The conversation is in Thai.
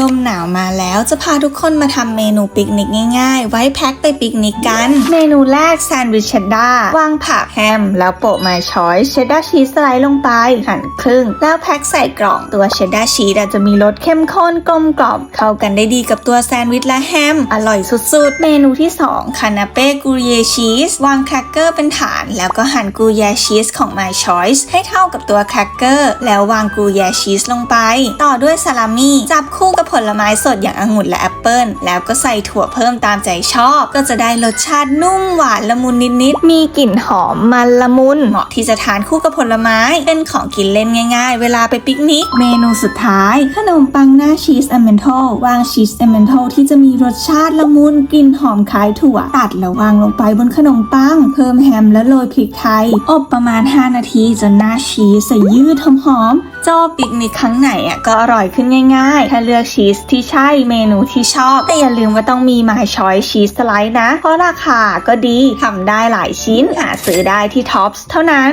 ลมหนาวมาแล้วจะพาทุกคนมาทำเมนูปิกนิกง่ายๆ ไว้แพ็คไปปิกนิกกัน เมนูแรกแซนด์วิชเชดดาวางผักแฮม แล้วโปะมายชอยเชดดาร์ชีสสไลด์ลงไป หั่นครึ่ง แล้วแพ็คใส่กล่องตัวเชดดาชีสจะมีรสเข้มข้นกลมกล่อมเข้ากันได้ดีกับตัวแซนด์วิชและแฮม อร่อยสุดๆ เมนูที่ 2 คานาเป้กูเยชีสวางแครกเกอร์เป็นฐาน แล้วก็หั่นกูเยชีสของ My Choice ให้เท่ากับตัวแครกเกอร์แล้ววางกูเยชีสลงไป ต่อด้วยซาลามี่จับคู่กับผลไม้สดอย่างองุ่นและแอปเปิลแล้วก็ใส่ถั่วเพิ่มตามใจชอบ ก็จะได้รสชาตินุ่มหวานละมุนนิดๆ มีกลิ่นหอมมันละมุน เหมาะที่จะทานคู่กับผลไม้ เป็นของกินเล่นง่ายๆ เวลาไปปิกนิก เมนูสุดท้าย ขนมปังหน้าชีสแอมเมนโทวางชีสแอมเมนโทที่จะมีรสชาติละมุนกลิ่นหอมคล้ายถั่ว ตัดแล้ววางลงไปบนขนมปัง เพิ่มแฮมและโรยพริกไทย อบประมาณ 5 นาทีจนหน้าชีสใส่ยืดหอมๆเจ้าปิกนิกครั้งไหนอะก็อร่อยขึ้นง่ายๆ ถ้าเลือกชชีสที่ใช่เมนูที่ชอบ แต่อย่าลืมว่าต้องมีมาชอยชีสสไลด์นะ เพราะราคาก็ดีทำได้หลายชิ้นหาซื้อได้ที่ท็อปส์เท่านั้น